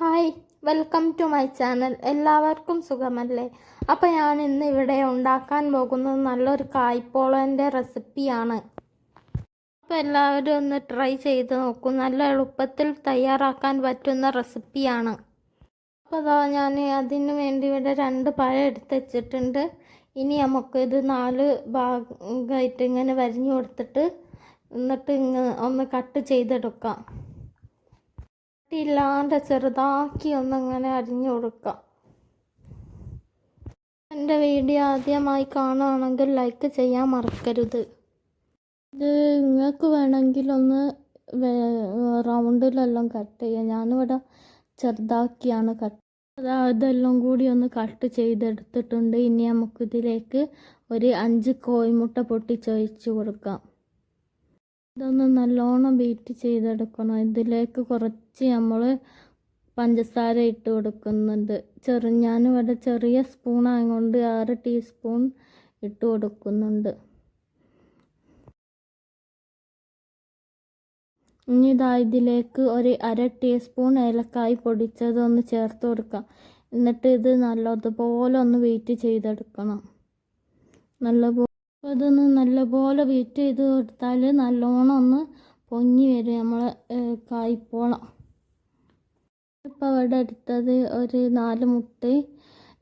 Hi welcome to my channel. എല്ലാവർക്കും സുഖമല്ലേ? അപ്പോൾ ഞാൻ ഇന്ന് ഇവിടെ ഉണ്ടാക്കാൻ പോകുന്നത് നല്ലൊരു കായ്പോളന്റെ റെസിപ്പിയാണ്. അപ്പോൾ എല്ലാവരും ഒന്ന് ട്രൈ ചെയ്ത് നോക്കും. നല്ല എളുപ്പത്തിൽ തയ്യാറാക്കാൻ പറ്റുന്ന റെസിപ്പിയാണ്. അപ്പോൾ അതാ ഞാൻ അതിന് വേണ്ടി ഇവിടെ രണ്ട് പഴം എടുത്ത് വെച്ചിട്ടുണ്ട്. ഇനി നമുക്ക് ഇത് നാല് ഭാഗമായിട്ട് ഇങ്ങനെ വരിഞ്ഞു കൊടുത്തിട്ട് എന്നിട്ട് ഇങ്ങ് ഒന്ന് കട്ട് ചെയ്തെടുക്കാം. ഇല്ലാണ്ട് ചെറുതാക്കി ഒന്നങ്ങനെ അരിഞ്ഞു കൊടുക്കാം. എന്റെ വീഡിയോ ആദ്യമായി കാണുകയാണെങ്കിൽ ലൈക്ക് ചെയ്യാൻ മറക്കരുത്. ഇത് നിങ്ങൾക്ക് വേണമെങ്കിൽ ഒന്ന് റൗണ്ടിലെല്ലാം കട്ട് ചെയ്യാം. ഞാനിവിടെ ചെറുതാക്കിയാണ് കട്ട് അതാ ഇതെല്ലാം കൂടി ഒന്ന് കട്ട് ചെയ്തെടുത്തിട്ടുണ്ട്. ഇനി നമുക്കിതിലേക്ക് ഒരു അഞ്ച് കോഴിമുട്ട പൊട്ടിച്ചൊഴിച്ച് കൊടുക്കാം. ഇതൊന്ന് നല്ലോണം ബീറ്റ് ചെയ്തെടുക്കണം. ഇതിലേക്ക് കുറച്ച് നമ്മൾ പഞ്ചസാര ഇട്ട് കൊടുക്കുന്നുണ്ട്. ചെറു ഞാനിവിടെ ചെറിയ സ്പൂൺ ആയതുകൊണ്ട് ആറ് ടീസ്പൂൺ ഇട്ട് കൊടുക്കുന്നുണ്ട്. ഇനി ഇതാ ഇതിലേക്ക് ഒരു അര ടീസ്പൂൺ ഏലക്കായി പൊടിച്ചത് ഒന്ന് ചേർത്ത് കൊടുക്കാം. എന്നിട്ട് ഇത് നല്ലതുപോലെ ഒന്ന് വെയിറ്റ് ചെയ്തെടുക്കണം. നല്ലപോലെ അതൊന്ന് നല്ലപോലെ വെയിറ്റ് ചെയ്ത് കൊടുത്താൽ നല്ലോണം ഒന്ന് പൊങ്ങി വരും നമ്മൾ കായ്പോളം. ഇപ്പോൾ അവിടെ എടുത്തത് ഒരു നാല് മുട്ട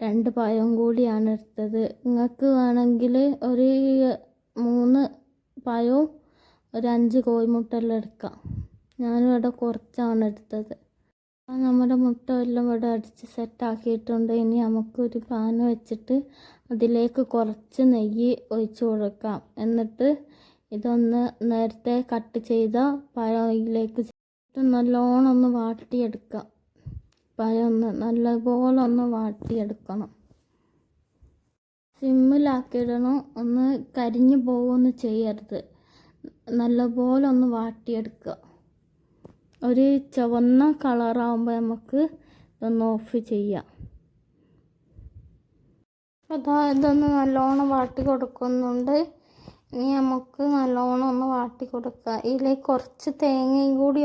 രണ്ട് പഴം കൂടിയാണ് എടുത്തത്. നിങ്ങൾക്ക് വേണമെങ്കിൽ ഒരു മൂന്ന് പഴവും ഒരു അഞ്ച് കോഴിമുട്ടെല്ലാം എടുക്കാം. ഞാനിവിടെ കുറച്ചാണ് എടുത്തത്. അപ്പോൾ നമ്മുടെ മുട്ട എല്ലാം ഇവിടെ അടിച്ച് സെറ്റാക്കിയിട്ടുണ്ട് ഇനി നമുക്കൊരു പാൻ വെച്ചിട്ട് അതിലേക്ക് കുറച്ച് നെയ്യ് ഒഴിച്ചു കൊടുക്കാം. എന്നിട്ട് ഇതൊന്ന് നേരത്തെ കട്ട് ചെയ്ത പഴയിലേക്ക് നല്ലോണം ഒന്ന് വാട്ടിയെടുക്കാം. പഴം ഒന്ന് നല്ലപോലെ ഒന്ന് വാട്ടിയെടുക്കണം. സിമ്മിലാക്കിയിടണം. ഒന്ന് കരിഞ്ഞു പോകുമെന്ന് ചെയ്യരുത്. നല്ലപോലെ ഒന്ന് വാട്ടിയെടുക്കുക. ഒരു ചുവന്ന കളറാകുമ്പോൾ നമുക്ക് ഇതൊന്ന് ഓഫ് ചെയ്യാം. അതാ ഇതൊന്ന് നല്ലോണം വാട്ടി കൊടുക്കുന്നുണ്ട്. ഇനി നമുക്ക് നല്ലോണം ഒന്ന് വാട്ടി കൊടുക്കുക ഇതിലേക്ക് കുറച്ച് തേങ്ങയും കൂടി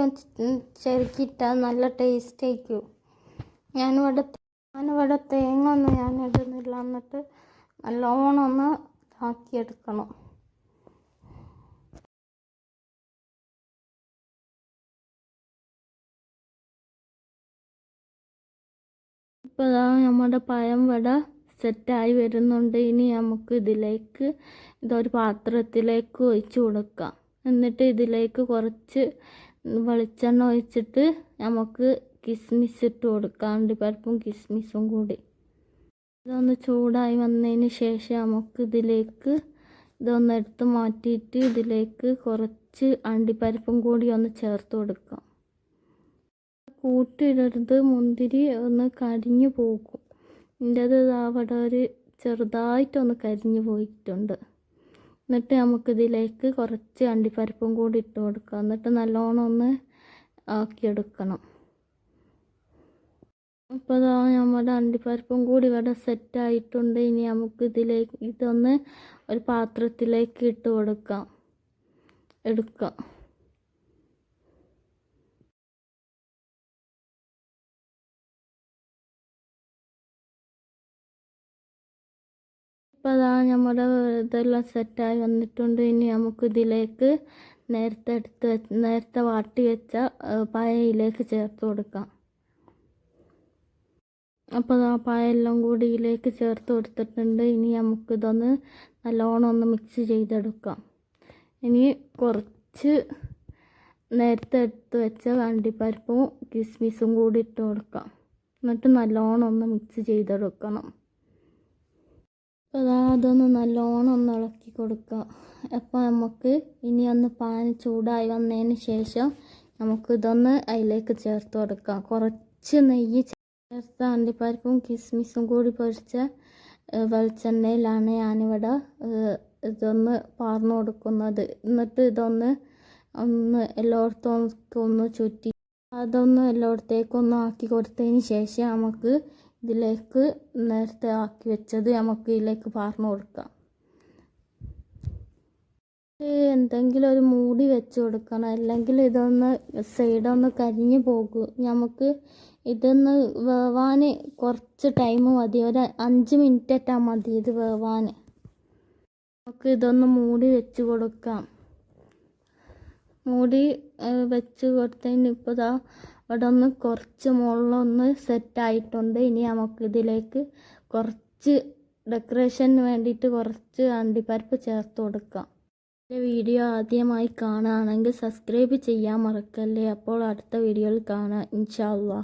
ചെറുക്കിയിട്ടാൽ നല്ല ടേസ്റ്റ് ആയിരിക്കും. ഞാനിവിടെ ഞാനിവിടെ തേങ്ങ ഒന്നും ഞാൻ ഇടുന്നില്ല എന്നിട്ട് നല്ലോണം ഒന്ന് ഇതാക്കിയെടുക്കണം. ഇപ്പോൾ നമ്മുടെ പഴം വട സെറ്റായി വരുന്നുണ്ട്. ഇനി നമുക്ക് ഇതിലേക്ക് ഇതൊരു പാത്രത്തിലേക്ക് ഒഴിച്ചു കൊടുക്കാം. എന്നിട്ട് ഇതിലേക്ക് കുറച്ച് വെളിച്ചെണ്ണ ഒഴിച്ചിട്ട് നമുക്ക് കിസ്മിസ് ഇട്ട് കൊടുക്കാം അണ്ടിപ്പരിപ്പും കിസ്മിസും കൂടി. ഇതൊന്ന് ചൂടായി വന്നതിന് ശേഷം നമുക്ക് ഇതിലേക്ക് ഇതൊന്ന് എടുത്ത് മാറ്റിയിട്ട് ഇതിലേക്ക് കുറച്ച് അണ്ടിപ്പരിപ്പും കൂടി ഒന്ന് ചേർത്ത് കൊടുക്കാം. കൂട്ടിയിടരുത് മുന്തിരി ഒന്ന് കരിഞ്ഞു പോകും. എന്റേത് അവിടെ ഒരു ചെറുതായിട്ടൊന്ന് കരിഞ്ഞു പോയിട്ടുണ്ട്. എന്നിട്ട് നമുക്കിതിലേക്ക് കുറച്ച് അണ്ടിപ്പരിപ്പും കൂടി ഇട്ട് കൊടുക്കാം. എന്നിട്ട് നല്ലോണം ഒന്ന് ആക്കിയെടുക്കണം. ഇപ്പോൾ ഇതാ നമ്മുടെ അണ്ടിപ്പരിപ്പും കൂടി ഇവിടെ സെറ്റായിട്ടുണ്ട് ഇനി നമുക്ക് ഇതിലേക്ക് ഇതൊന്ന് ഒരു പാത്രത്തിലേക്ക് ഇട്ട് കൊടുക്കാം. എടുക്കാം. ഇപ്പോൾ അതാ നമ്മുടെ ഇതെല്ലാം സെറ്റായി വന്നിട്ടുണ്ട്. ഇനി നമുക്ക് ഇതിലേക്ക് നേരത്തെ എടുത്ത് നേരത്തെ വാട്ടി വെച്ച പായയിലേക്ക് ചേർത്ത് കൊടുക്കാം. അപ്പോൾ ആ പായെല്ലാം കൂടി ഇതിലേക്ക് ചേർത്ത് കൊടുത്തിട്ടുണ്ട്. ഇനി നമുക്കിതൊന്ന് നല്ലോണം ഒന്ന് മിക്സ് ചെയ്തെടുക്കാം. ഇനി കുറച്ച് നേരത്തെ എടുത്ത് വെച്ച കണ്ടിപ്പരിപ്പും കിസ്മിസും കൂടി ഇട്ട് കൊടുക്കാം. എന്നിട്ട് നല്ലോണം ഒന്ന് മിക്സ് ചെയ്തെടുക്കണം. അപ്പോൾ അതൊന്ന് നല്ലോണം ഒന്ന് ഇളക്കി കൊടുക്കുക അപ്പോൾ നമുക്ക് ഇനി ഒന്ന് പാൻ ചൂടായി വന്നതിന് ശേഷം നമുക്ക് ഇതൊന്ന് അതിലേക്ക് ചേർത്ത് കൊടുക്കാം. കുറച്ച് നെയ്യ് ചേർത്ത അണ്ടിപ്പരിപ്പും കിസ്മിസും കൂടി പൊരിച്ച വെളിച്ചെണ്ണയിലാണ് ഞാനിവിടെ ഇതൊന്ന് പാർന്നു കൊടുക്കുന്നത്. എന്നിട്ട് ഇതൊന്ന് ഒന്ന് എല്ലായിടത്തും ഒന്ന് ചുറ്റി അതൊന്ന് എല്ലായിടത്തേക്കൊന്നും ആക്കി കൊടുത്തതിന് ശേഷം നമുക്ക് ഇതിലേക്ക് നേരത്തെ ആക്കി വെച്ചത് നമുക്ക് ഇതിലേക്ക് പാർന്നു കൊടുക്കാം. എന്തെങ്കിലും ഒരു മൂടി വെച്ച് കൊടുക്കണം. അല്ലെങ്കിൽ ഇതൊന്ന് സൈഡൊന്ന് കരിഞ്ഞു പോകും. നമുക്ക് ഇതൊന്ന് വേവാൻ കുറച്ച് ടൈം മതി. ഒരു അഞ്ച് മിനിറ്റ് ഇട്ടാൽ മതി ഇത് വേവാൻ. നമുക്ക് ഇതൊന്ന് മൂടി വെച്ച് കൊടുക്കാം. മൂടി വെച്ച് കൊടുത്തതിന് ഇപ്പോൾ ഇതാ ഇവിടെ ഒന്ന് കുറച്ച് മുകളിലൊന്ന് സെറ്റായിട്ടുണ്ട് ഇനി നമുക്ക് ഇതിലേക്ക് കുറച്ച് ഡെക്കറേഷന് വേണ്ടിയിട്ട് കുറച്ച് അണ്ടിപ്പരിപ്പ് ചേർത്ത് കൊടുക്കാം. എന്റെ വീഡിയോ ആദ്യമായി കാണുകയാണെങ്കിൽ സബ്സ്ക്രൈബ് ചെയ്യാൻ മറക്കല്ലേ? അപ്പോൾ അടുത്ത വീഡിയോയിൽ കാണാം. ഇൻഷാ അള്ളാ.